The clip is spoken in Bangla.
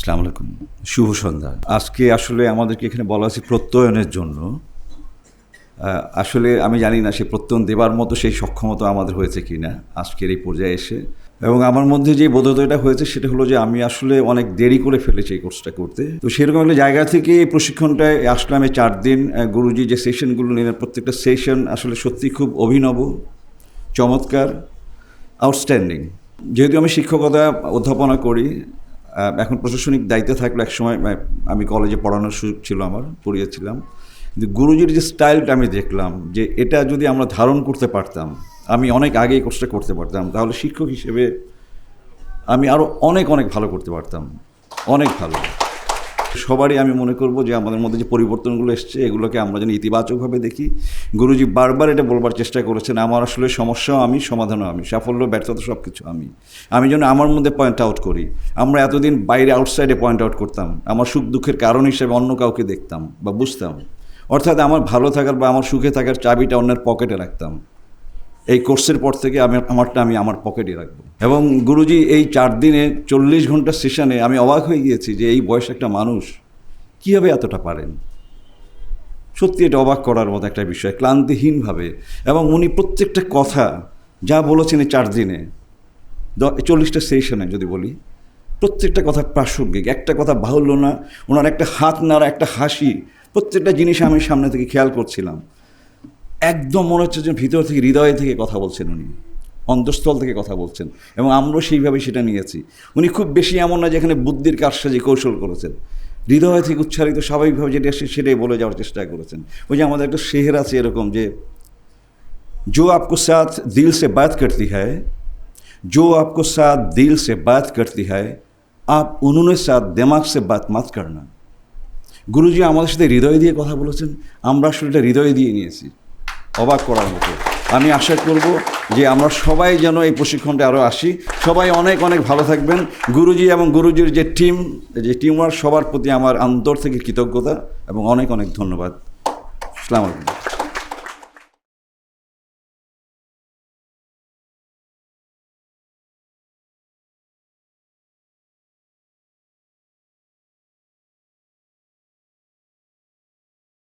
আসসালামু আলাইকুম। শুভ সন্ধ্যা। আজকে আসলে আমাদেরকে এখানে বলা হয়েছে প্রত্যয়নের জন্য। আসলে আমি জানি না সে প্রত্যয়ন দেবার মতো সেই সক্ষমতা আমাদের হয়েছে কি না আজকের এই পর্যায়ে এসে। এবং আমার মধ্যে যে বোধোদয়টা হয়েছে সেটা হলো যে আমি আসলে অনেক দেরি করে ফেলেছি এই কোর্সটা করতে। তো সেরকম একটা জায়গা থেকে এই প্রশিক্ষণটায় আসলাম এই চার দিন। গুরুজি যে সেশনগুলো নিলেন, প্রত্যেকটা সেশন আসলে সত্যি খুব অভিনব, চমৎকার, আউটস্ট্যান্ডিং। যেহেতু আমি শিক্ষকতা অধ্যাপনা করি এখন প্রশাসনিক দায়িত্বে থাকলে একসময় আহ, আমি কলেজে পড়ানোর সুযোগ ছিল আমার পড়িয়েছিলাম। কিন্তু গুরুজির যে স্টাইলটা আমি দেখলাম যে এটা যদি আমরা ধারণ করতে পারতাম আমি অনেক আগে এই কোর্সটা করতে পারতাম তাহলে শিক্ষক হিসেবে আমি আরও অনেক অনেক ভালো করতে পারতাম। অনেক ভালো। সবারই আমি মনে করব যে আমাদের মধ্যে যে পরিবর্তনগুলো এসছে এগুলোকে আমরা যেন ইতিবাচকভাবে দেখি। গুরুজি বারবার এটা বলবার চেষ্টা করেছেন আমার আসলে সমস্যাও আমি সমাধানও আমি সাফল্য ব্যর্থতা সব কিছু আমি। আমি যেন আমার মধ্যে পয়েন্ট আউট করি। আমরা এতদিন বাইরে আউটসাইডে পয়েন্ট আউট করতাম। আমার সুখ দুঃখের কারণ হিসেবে অন্য কাউকে দেখতাম বা বুঝতাম। অর্থাৎ আমার ভালো থাকার বা আমার সুখে থাকার চাবিটা অন্যের পকেটে রাখতাম। এই কোর্সের পর থেকে আমি আমারটা আমি আমার পকেটে রাখব। এবং গুরুজি, এই চার দিনে চল্লিশ ঘণ্টা সেশনে আমি অবাক হয়ে গিয়েছি যে এই বয়স একটা মানুষ কীভাবে এতটা পারেন? সত্যি এটা অবাক করার মতো একটা বিষয়, ক্লান্তিহীনভাবে। এবং উনি প্রত্যেকটা কথা যা বলেছেন এই চার দিনে চল্লিশটা সেশনে যদি বলি প্রত্যেকটা কথা প্রাসঙ্গিক একটা কথা বাহুল্য না ওনার একটা হাত নাড়া একটা হাসি প্রত্যেকটা জিনিস আমি সামনে থেকে খেয়াল করছিলাম একদম মনে হচ্ছে যে ভিতর থেকে হৃদয় থেকে কথা বলছেন উনি অন্তঃস্থল থেকে কথা বলছেন এবং আমরাও সেইভাবে সেটা নিয়েছি উনি খুব বেশি এমন না যেখানে বুদ্ধির কারসাজি কৌশল করেছেন হৃদয় থেকে উচ্চারিত স্বাভাবিকভাবে যেটা আসে সেটাই বলে যাওয়ার চেষ্টা করেছেন ওই যে আমাদের একটা শেহের আছে এরকম যে जो आपको साथ दिल से बात करती है जो आपको साथ दिल से बात करती है आप उन्होंने साथ दिमाग से बात मत करना গুরুজি আমাদের সাথে হৃদয় দিয়ে কথা বলেছেন আমরা আসলে এটা হৃদয় দিয়ে নিয়েছি অবাক করার মতো আমি আশা করব যে আমরা সবাই যেন এই প্রশিক্ষণটা আরও আসি সবাই অনেক অনেক ভালো থাকবেন গুরুজি এবং গুরুজির যে টিম যে টিমওয়ার্ক সবার প্রতি আমার অন্তর থেকে কৃতজ্ঞতা এবং অনেক অনেক ধন্যবাদ আসসালামু আলাইকুম